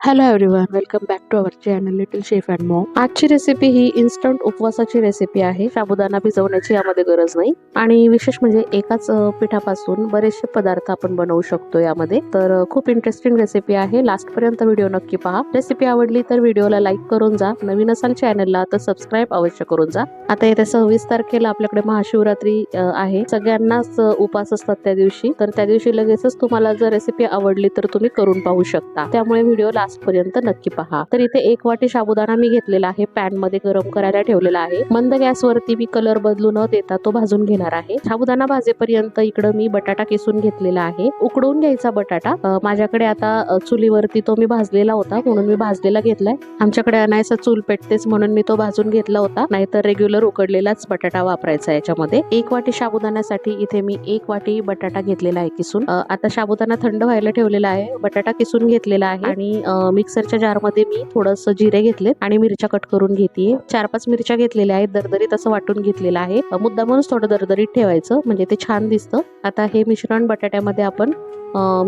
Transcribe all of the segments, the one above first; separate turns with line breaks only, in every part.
Hello everyone welcome back to our channel little chef and Mo आजची recipe ही instant उपवासाची recipe आहे. साबुदाणा भिजवण्याची यामध्ये गरज नाही. आणि विशेष म्हणजे एकाच पिठापासून बरेचसे पदार्थ आपण बनवू शकतो यामध्ये. तर खूप इंटरेस्टिंग रेसिपी आहे. लास्ट पर्यंत व्हिडिओ नक्की पहा. रेसिपी आवडली तर व्हिडिओला लाईक करून जा. नवीन असाल चॅनलला तर सबस्क्राईब अवश्य करून जा. आता येत्या सव्वीस तारखेला आपल्याकडे महाशिवरात्री आहे. सगळ्यांनाच उपास असतात त्या दिवशी. तर त्या दिवशी लगेचच तुम्हाला जर रेसिपी आवडली तर तुम्ही करून पाहू शकता. त्यामुळे व्हिडिओ लास्ट पर्यंत नक्की पहा. तर इथे एक वाटी साबुदाणा मी घेतलेला आहे. पॅनमध्ये गरम करायला ठेवलेला आहे. मंद गॅसवरती मी कलर बदलू न देता तो भाजून घेणार आहे. साबुदाणा भाजेपर्यंत इकडं मी बटाटा किसून घेतलेला आहे. उकडून घ्यायचा बटाटा. माझ्याकडे आता चुलीवरती तो मी भाजलेला होता. म्हणून मी भाजलेला घेतलाय. आमच्याकडे अनायसा चूल पेटतेच म्हणून मी तो भाजून घेतला होता. नाहीतर रेग्युलर उकडलेलाच बटाटा वापरायचा याच्यामध्ये. एक वाटी साबुदाण्यासाठी इथे मी एक वाटी बटाटा घेतलेला आहे किसून. आता साबुदाणा थंड व्हायला ठेवलेला आहे. बटाटा किसून घेतलेला आहे. आणि मिक्सरच्या जारमध्ये मी थोडस जिरे घेतले आणि मिरच्या कट करून घेते चार पाच मिरच्या घेतलेल्या आहेत दरदरीत असं वाटून घेतलेलं आहे. मुद्दामूनच थोडं दरदरीत ठेवायचं म्हणजे ते छान दिसतं. आता हे मिश्रण बटाट्यामध्ये आपण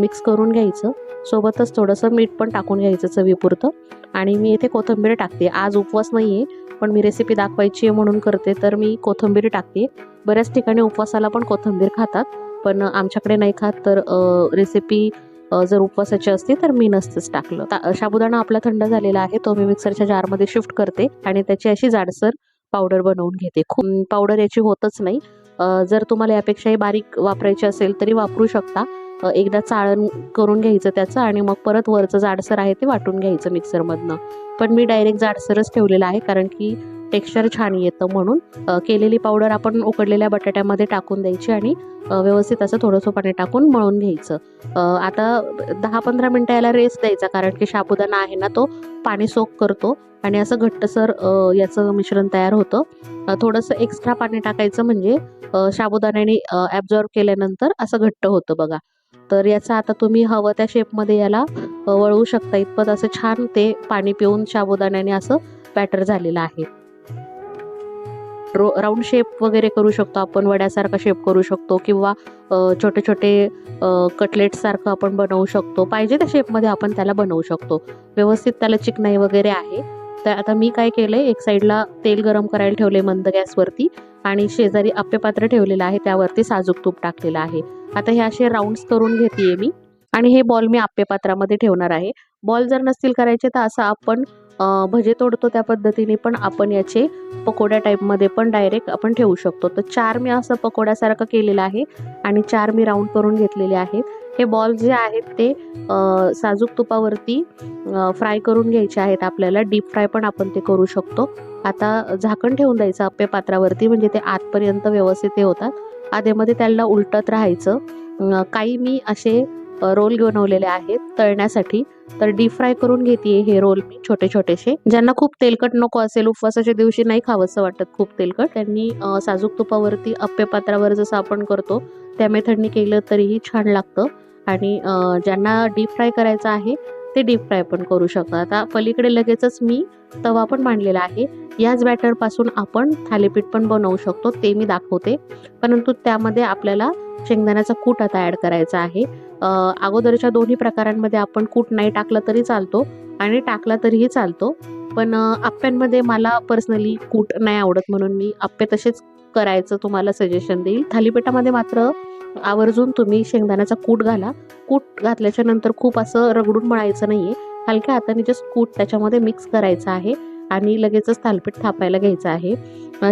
मिक्स करून घ्यायचं. सोबतच थोडंसं मीठ पण टाकून घ्यायचं चवीपुरतं. आणि मी इथे कोथिंबीर टाकते. आज उपवास नाही आहे पण मी रेसिपी दाखवायची आहे म्हणून करते तर मी कोथिंबीर टाकते. बऱ्याच ठिकाणी उपवासाला पण कोथिंबीर खातात पण आमच्याकडे नाही खात तर रेसिपी जर उपवासाची असते तर मी नसतंच टाकलं. ता- साबुदाणा आपला थंड झालेला आहे तो मी मिक्सरच्या जारमध्ये शिफ्ट करते आणि त्याची अशी जाडसर पावडर बनवून घेते. खूप पावडर याची होतच नाही. जर तुम्हाला यापेक्षाही बारीक वापरायची असेल तरी वापरू शकता. एकदा चाळण करून घ्यायचं त्याचं आणि मग परत वरचं जाडसर आहे ते वाटून घ्यायचं मिक्सरमधनं. पण मी डायरेक्ट जाडसरच ठेवलेलं आहे कारण की टेक्स्चर छान येतं म्हणून केलेली पावडर आपण उकडलेल्या बटाट्यामध्ये टाकून द्यायची आणि व्यवस्थित असं थोडंसं पाणी टाकून मळून घ्यायचं. आता दहा पंधरा मिनटं याला रेस्ट द्यायचा कारण की साबुदाणा आहे ना तो पाणी सोक करतो आणि असं घट्टसर याचं मिश्रण तयार होतं. थोडंसं एक्स्ट्रा पाणी टाकायचं म्हणजे शाबुदाण्याने साबुदाण्याने ॲब्झॉर्ब केल्यानंतर असं घट्ट होतं बघा. तर याचा आता तुम्ही हवं त्या शेपमध्ये याला वळवू शकता. इतपत असं छान ते पाणी पिऊन साबुदाण्याने असं बॅटर झालेलं आहे. रो राऊंड शेप वगैरे करू शकतो आपण वड्यासारखा शेप करू शकतो किंवा छोटे छोटे कटलेटसारखं आपण बनवू शकतो. पाहिजे त्या शेपमध्ये आपण त्याला बनवू शकतो. व्यवस्थित त्याला चिकनाई वगैरे आहे. तर आता मी काय केलं आहे एक साईडला तेल गरम करायला ठेवले मंद गॅसवरती आणि शेजारी आप्पे पात्र ठेवलेलं आहे त्यावरती साजूक तूप टाकलेलं आहे. आता हे असे राऊंड्स करून घेते मी आणि हे बॉल मी आप्पे पात्रामध्ये ठेवणार आहे. बॉल जर नसतील करायचे तर असं आपण भजे तोडतो त्या पद्धतीने पण आपण याचे पकोड्या टाईपमध्ये पण डायरेक्ट आपण ठेवू शकतो. तर चार मी असं पकोड्यासारखं केलेलं आहे आणि चार मी राऊंड करून घेतलेले आहेत. हे बॉल जे आहेत ते साजूक तुपावरती फ्राय करून घ्यायचे आहेत आपल्याला. डीप फ्राय पण आपण ते करू शकतो. आता झाकण ठेवून द्यायचं आप्पे पात्रावरती म्हणजे ते आतपर्यंत व्यवस्थित हे होतात. आधेमध्ये त्याला उलटत राहायचं. काही मी असे रोल बनवलेले आहेत तळण्यासाठी. तर डीप फ्राय करून घेते हे रोल मी छोटे छोटेसे ज्यांना खूप तेलकट नको असेल उपवासाच्या दिवशी नाही खावंसं वाटत खूप तेलकट. त्यांनी साजूक तुपावरती अप्पे पात्रावर जसं आपण करतो त्या मेथडनी केलं तरीही छान लागतं. आणि ज्यांना डीप फ्राय करायचं आहे ते डीप फ्राय पण करू शकतात आता पलीकडे लगेचच मी तवा पण मांडलेला आहे. याच बॅटरपासून आपण थालीपीठ पण बनवू शकतो ते मी दाखवते. परंतु त्यामध्ये आपल्याला शेंगदाण्याचा कूट आता ॲड करायचा आहे. अगोदरच्या दोन्ही प्रकारांमध्ये आपण कूट नाही टाकलं तरी चालतो आणि टाकला तरीही चालतो. पण आप्प्यांमध्ये मला पर्सनली कूट नाही आवडत म्हणून मी आप्पे तसेच करायचं तुम्हाला सजेशन देईल. थालीपीठामध्ये मात्र आवर्जून तुम्ही शेंगदाण्याचा कूट घाला. कूट घातल्याच्या नंतर खूप असं रगडून मळायचं नाहीये. हलक्या हाताने जस्ट कूट त्याच्यामध्ये मिक्स करायचं आहे आणि लगेचच थालपीठ थापायला घ्यायचं आहे.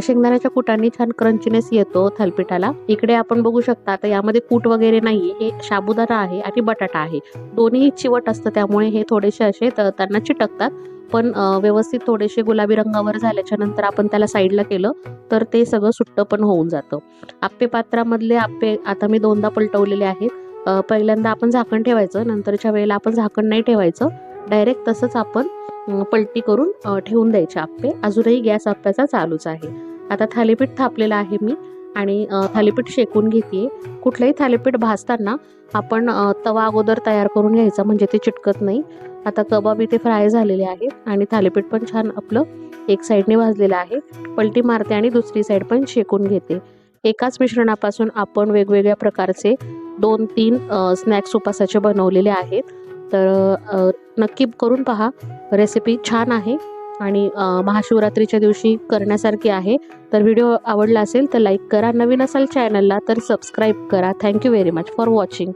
शेंगदाण्याच्या कुटांनी छान क्रंचीनेस येतो थालपीठाला. इकडे आपण बघू शकता आता यामध्ये कूट वगैरे नाहीये. हे साबुदाणा आहे आणि बटाटा आहे. दोन्ही चिवट असतं त्यामुळे हे थोडेसे असे त्यांना चिटकतात. पण व्यवस्थित थोडेसे गुलाबी रंगावर झाल्याच्यानंतर आपण त्याला साईडला केलं तर ते सगळं सुट्टं पण होऊन जातं. आप्पे पात्रामधले आप्पे आता मी दोनदा पलटवलेले आहेत. पहिल्यांदा आपण झाकण ठेवायचं नंतरच्या वेळेला आपण झाकण नाही ठेवायचं. डायरेक्ट तसंच आपण पलटी करून ठेवून द्यायचे आप्पे. अजूनही गॅस आप्प्याचा चालूच आहे. आता थालीपीठ थापलेलं आहे मी. आणि थालीपीठ शेकून घेते. कुठलंही थालीपीठ भाजताना आपण तवा अगोदर तयार करून घ्यायचा म्हणजे ते चिटकत नाही. आता कबाब इथे फ्राय झालेले आहेत आणि थालीपीठ पण छान आपलं एक साईडने भाजलेलं आहे. पलटी मारते आणि दुसरी साईड पण शेकून घेते. एकाच मिश्रणापासून आपण वेगवेगळ्या प्रकारचे दोन तीन स्नॅक्स उपासाचे बनवलेले आहेत. तर नक्की करून पहा. रेसिपी छान आहे. आणि महाशिवरात्रीच्या दिवशी करण्यासारखी आहे. तर व्हिडिओ आवडला असेल तर लाईक करा. नवीन असाल चॅनलला तर सबस्क्राईब करा. Thank you very much for watching